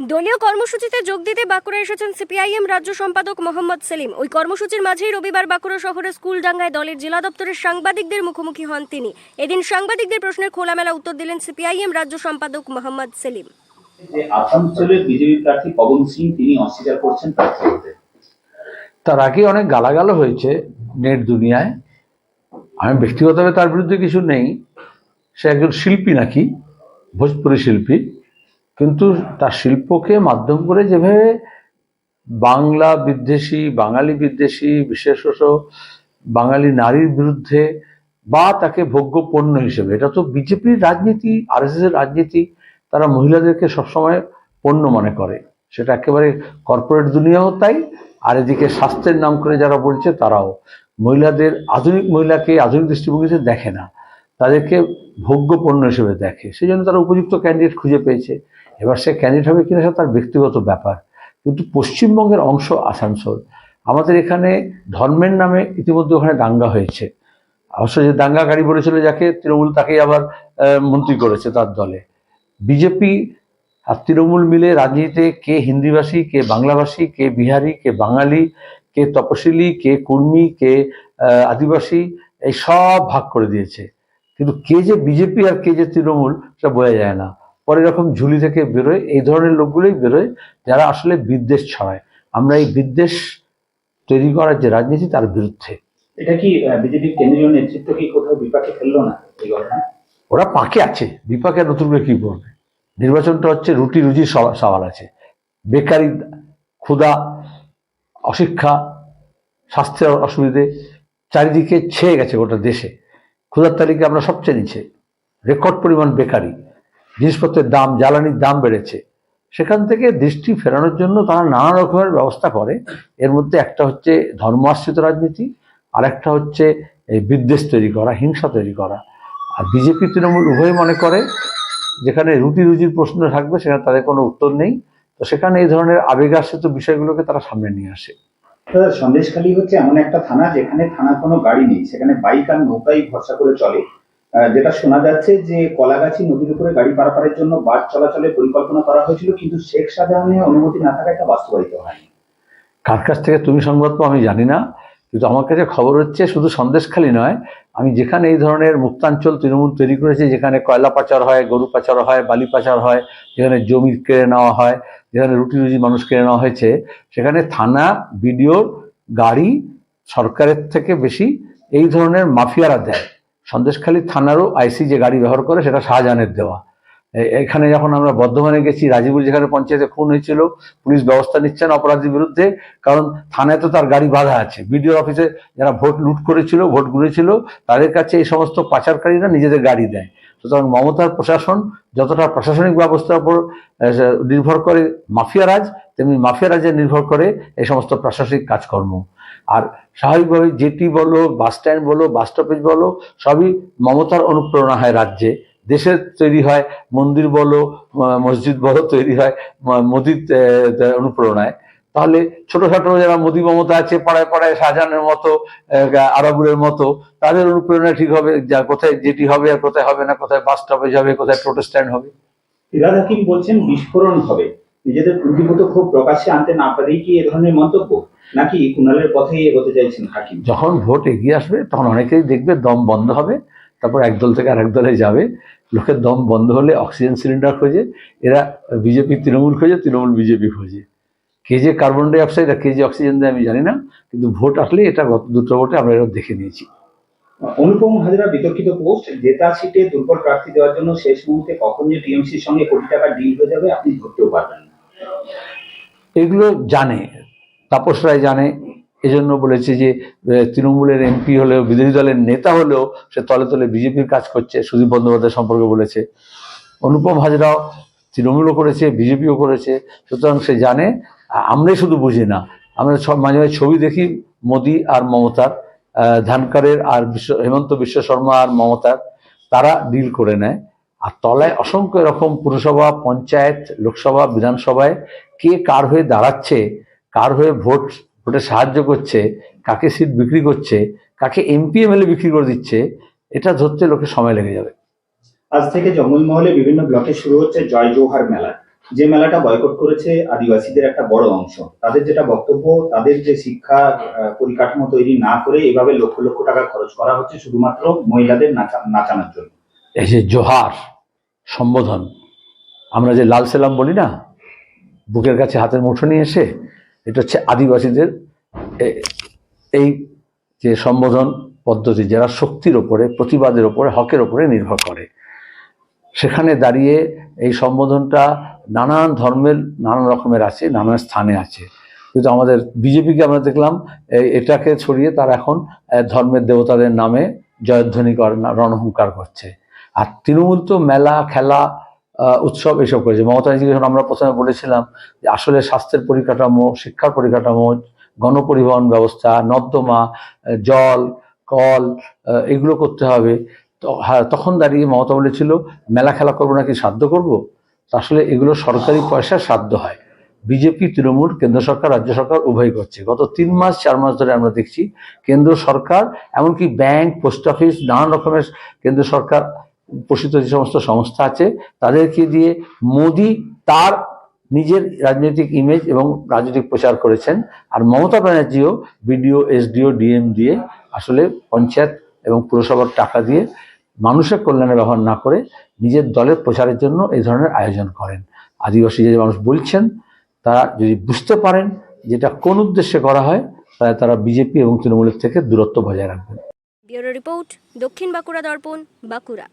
দলীয় কর্মসূচিতে যোগ দিতে বাঁকুড়া এসেছেন সিপিআইএম রাজ্য সম্পাদক মোহাম্মদ সেলিম। ওই কর্মসূচির মাঝেই রবিবার বাঁকুড়া শহরের স্কুলডাঙ্গায় দলের জেলা দপ্তরের সাংবাদিকদের মুখোমুখি হন তিনি। এদিন সাংবাদিকদের প্রশ্নের খোলামেলা উত্তর দিলেন সিপিআইএম রাজ্য সম্পাদক মোহাম্মদ সেলিম। যে আসানসোলের বিজেপি প্রার্থী পবন সিং তিনি অস্বীকার করছেন তার আগে অনেক গালাগাল হয়েছে নেট দুনিয়ায়। আমি ব্যক্তিগতভাবে তার বিরুদ্ধে কিছু নেই। সে একজন শিল্পী নাকি ভোজপুরি শিল্পী। কিন্তু তার শিল্পকে মাধ্যম করে যেভাবে বাংলা বিদ্বেষী, বাঙালি বিদ্বেষী, বিশেষত বাঙালি নারীর বিরুদ্ধে বা তাকে ভোগ্য পণ্য হিসেবে, এটা তো বিজেপির রাজনীতি আর এর রাজনীতি, তারা মহিলাদেরকে সবসময় পণ্য মনে করে। সেটা একেবারে কর্পোরেট দুনিয়াও তাই, আর এদিকে স্বাস্থ্যের নাম করে যারা বলছে তারাও। মহিলাদের, আধুনিক মহিলাকে আধুনিক দৃষ্টিভঙ্গিতে দেখে না, তাদেরকে ভোগ্য পণ্য হিসেবে দেখে। সেই জন্য তারা উপযুক্ত ক্যান্ডিডেট খুঁজে পেয়েছে। এবার সে ক্যান্ডিডেট হবে কিনা তার ব্যক্তিগত ব্যাপার। কিন্তু পশ্চিমবঙ্গের অংশ আসানসোল, আমাদের এখানে ধর্মের নামে ইতিমধ্যে ওখানে দাঙ্গা হয়েছে। অবশ্য যে দাঙ্গাকারী বলেছিল যাকে, তৃণমূল তাকেই আবার মন্ত্রী করেছে তার দলে। বিজেপি আর তৃণমূল মিলে রাজনীতিতে কে হিন্দিভাষী, কে বাংলাভাষী, কে বিহারি, কে বাঙালি, কে তপশিলি, কে কুর্মী, কে আদিবাসী, এই সব ভাগ করে দিয়েছে। কিন্তু কে যে বিজেপি আর কে যে তৃণমূল, সেটা বোঝা যায় না। পরে এরকম ঝুলি থেকে বেরোয় এই ধরনের লোকগুলোই বেরোয় যারা আসলে বিদ্বেষ ছড়ায়। আমরা এই বিদ্বেষ তৈরি করার যে রাজনীতি তার বিরুদ্ধে। এটা কি বিজেপির কেন্দ্রীয় নেতৃত্ব কি কোথাও বিপাকে ফেলল না এই ঘটনায় ওরা পাকে আছে বিপাকে নতুন করে কি করবে নির্বাচনটা হচ্ছে রুটি সওয়া- সওয়াল আছে। বেকারি ক্ষুধা অশিক্ষা স্বাস্থ্যের অসুবিধে চারিদিকে ছেয়ে গেছে গোটা দেশে। ক্ষুধার তালিকা আমরা সবচেয়ে নিচে। রেকর্ড পরিমাণ বেকারি। জিনিসপত্রের দাম, জ্বালানির দাম বেড়েছে। সেখান থেকে দৃষ্টি ফেরানোর জন্য তারা নানা রকমের ব্যবস্থা করে। এর মধ্যে একটা হচ্ছে ধর্ম আশ্রিত রাজনীতি আর একটা হচ্ছে এই বিদ্বেষ তৈরি করা, হিংসা তৈরি করা। আর বিজেপি, তৃণমূল উভয় মনে করে, যেখানে রুটি রুজির প্রশ্ন থাকবে, সেখানে তাদের কোনো উত্তর নেই। তো সেখানে এই ধরনের আবেগাশ্রিত বিষয়গুলোকে তারা সামনে নিয়ে আসে। সন্দেশখালী হচ্ছে এমন একটা থানা, যেখানে থানার কোনো গাড়ি নেই। সেখানে বাইক আর নৌকাই ভরসা করে চলে। যেটা শোনা যাচ্ছে যে কলাগাছি নদীর উপরে গাড়ি পারাপারের জন্য বাস চলাচলের পরিকল্পনা করা হয়েছিল, কিন্তু শেখ শাহজাহানের অনুমতি না থাকায় এটা বাস্তবায়িত হয়নি। কার কাছ থেকে তুমি সংবাদ আমি জানি না, কিন্তু আমার কাছে খবর হচ্ছে শুধু সন্দেশখালি নয়, আমি যেখানে এই ধরনের মুক্তাঞ্চল তৃণমূল তৈরি করেছি, যেখানে কয়লা পাচার হয়, গরু পাচার হয়, বালি পাচার হয়, যেখানে জমি কেড়ে নেওয়া হয়, যেখানে রুটি রুজি মানুষ কেড়ে নেওয়া হয়েছে, সেখানে থানা বিডিওর গাড়ি সরকারের থেকে বেশি এই ধরনের মাফিয়ারা দেয়। সন্দেশখালী থানারও আইসি যে গাড়ি ব্যবহার করে সেটা শাহজাহানের দেওয়া। এখানে যখন আমরা বর্ধমানে গেছি রাজীপুর যেখানে পঞ্চায়েতে খুন হয়েছিল, পুলিশ ব্যবস্থা নিচ্ছেন অপরাধীর বিরুদ্ধে, কারণ থানায় তো তার গাড়ি বাধা আছে। বিডিও অফিসে যারা ভোট লুট করেছিল, ভোট ঘুরেছিল তাদের কাছে এই সমস্ত পাচারকারীরা নিজেদের গাড়ি দেয়। সুতরাং মমতার প্রশাসন যতটা প্রশাসনিক ব্যবস্থার উপর নির্ভর করে মাফিয়া রাজ, তেমনি মাফিয়া রাজে নির্ভর করে এই সমস্ত প্রশাসনিক কাজকর্ম। আর স্বাভাবিকভাবে জেটি বলো বাস স্ট্যান্ড বলো বাস স্টপেজ বলো সবই মমতার অনুপ্রেরণা হয় রাজ্যে। দেশের তৈরি হয় মন্দির বলো মসজিদ বলো তৈরি হয় মোদির অনুপ্রেরণায়। তাহলে ছোটখাটো যারা মোদি মমতা আছে পাড়ায় পাড়ায় শাহজাহানের মতো আহ, আরবুলের মতো তাদের অনুপ্রেরণা ঠিক হবে যা কোথায় যেটি হবে আর কোথায় হবে না কোথায় বাস স্টপেজ হবে কোথায় টোটো স্ট্যান্ড হবে। ফিরাদ বলছেন? বিস্ফোরণ হবে। নিজেদের পুঁজিগত ক্ষোভ প্রকাশ্যে আনতে না পারেই কি এ ধরনের মন্তব্য? নাকি কুণালের পথেই এগোতে চাইছেন হাকিম? যখন ভোট এগিয়ে আসবে তখন অনেকেই দেখবে দম বন্ধ হবে তারপর এক দল থেকে আরেক দলে যাবে। লোকের দম বন্ধ হলে অক্সিজেন সিলিন্ডার খোঁজে এরা বিজেপি তৃণমূল খোঁজে তৃণমূল বিজেপি খোঁজে। কে যে কার্বন ডাই অক্সাইড আর কে যে অক্সিজেন দেয় আমি জানি না কিন্তু ভোট আসলে এটা গত দুটো ভোটে আমরা এটা দেখে নিয়েছি। অনুপম হাজরা বিতর্কিত পোস্ট জেতা সিটে দুর্বল প্রার্থী দেওয়ার জন্য শেষ মুহূর্তে কখন যে টিএমসির সঙ্গে কোটি টাকা ডিল হয়ে যাবে আপনি ধরতেও পারবেন না। এগুলো জানে তাপস রায় জানে। এজন্য বলেছে যে তৃণমূলের এমপি হলেও, বিরোধী দলের নেতা হলেও সে তলে তলে বিজেপির কাজ করছে, সুদীপ বন্দ্যোপাধ্যায় সম্পর্কে বলেছে। অনুপম হাজরাও তৃণমূলও করেছে, বিজেপিও করেছে। সুতরাং সে জানে আমরাই শুধু বুঝি না। আমরা সব মাঝে মাঝে ছবি দেখি মোদি আর মমতার ধানকারের আর বিশ্ব, হেমন্ত বিশ্ব শর্মা আর মমতার। তারা ডিল করে নেয়। আর তলায় অসংখ্য এরকম পুরসভা, পঞ্চায়েত, লোকসভা, বিধানসভায় কে কার হয়ে দাঁড়াচ্ছে কার হয়ে ভোট ভোটে সাহায্য করছে কাকে সিট বিক্রি করছে কাকে এমপি এমএলএ বিক্রি করে দিচ্ছে এটা ধরতে লোকের সময় লেগে যাবে। আজ থেকে জঙ্গলমহলে বিভিন্ন ব্লকে শুরু হচ্ছে জয় জোহার মেলা। যে মেলাটা বয়কট করেছে আদিবাসীদের একটা বড় অংশ। তাদের যেটা বক্তব্য তাদের যে শিক্ষা পরিকাঠামো তৈরি না করে এভাবে লক্ষ লক্ষ টাকা খরচ করা হচ্ছে শুধুমাত্র মহিলাদের নাচা- নাচানোর জন্য। এই যে জোহার সম্বোধন আমরা যে লাল সেলাম বলি না বুকের কাছে হাতের মুঠো নিয়ে এসে এটা হচ্ছে আদিবাসীদের এই যে সম্বোধন পদ্ধতি যারা শক্তির ওপরে, প্রতিবাদের ওপরে, হকের ওপরে নির্ভর করে। সেখানে দাঁড়িয়ে এই সম্বোধনটা নানান ধর্মের, নানান রকমের আছে, নানান স্থানে আছে। কিন্তু আমাদের বিজেপিকে আমরা দেখলাম এটাকে ছড়িয়ে তারা এখন ধর্মের দেবতাদের নামে জয়ধ্বনি রণহুঙ্কার করছে। আর তৃণমূল তো মেলা, খেলা উৎসব এসব করেছে। মমতা যখন আমরা প্রথমে বলেছিলাম যে আসলে স্বাস্থ্যের পরিকাঠামো, শিক্ষার পরিকাঠামো, গণপরিবহন ব্যবস্থা, নর্দমা জল, কল এগুলো করতে হবে হ্যাঁ তখন দাঁড়িয়ে মমতা বলেছিল, মেলা খেলা করব নাকি সাধ্য করব? আসলে এগুলো সরকারি পয়সা সাধ্য হয়। বিজেপি, তৃণমূল, কেন্দ্র সরকার, রাজ্য সরকার উভয় করছে। গত তিন মাস, চার মাস ধরে আমরা দেখছি, কেন্দ্র সরকার, এমনকি ব্যাংক, পোস্ট অফিস, নানান রকমের কেন্দ্র সরকার পোষিত যে সমস্ত সংস্থা আছে, তাদেরকে দিয়ে মোদি তার নিজের রাজনৈতিক ইমেজ এবং রাজনৈতিক প্রচার করেছেন। আর মমতা ব্যানার্জিও বিডিও, এসডিও, ডিএম দিয়ে আসলে পঞ্চায়েত এবং পুরসভার টাকা দিয়ে মানুষের কল্যাণে ব্যবহার না করে নিজের দলের প্রচারের জন্য এই ধরনের আয়োজন করেন। আদিবাসী যে মানুষ বলছেন, তারা যদি বুঝতে পারেন যেটা কোন উদ্দেশ্যে করা হয়, তাহলে তারা বিজেপি এবং তৃণমূলের থেকে দূরত্ব বজায় রাখবেন। ব্যুরো রিপোর্ট দক্ষিণ বাঁকুড়া দর্পণ, বাঁকুড়া।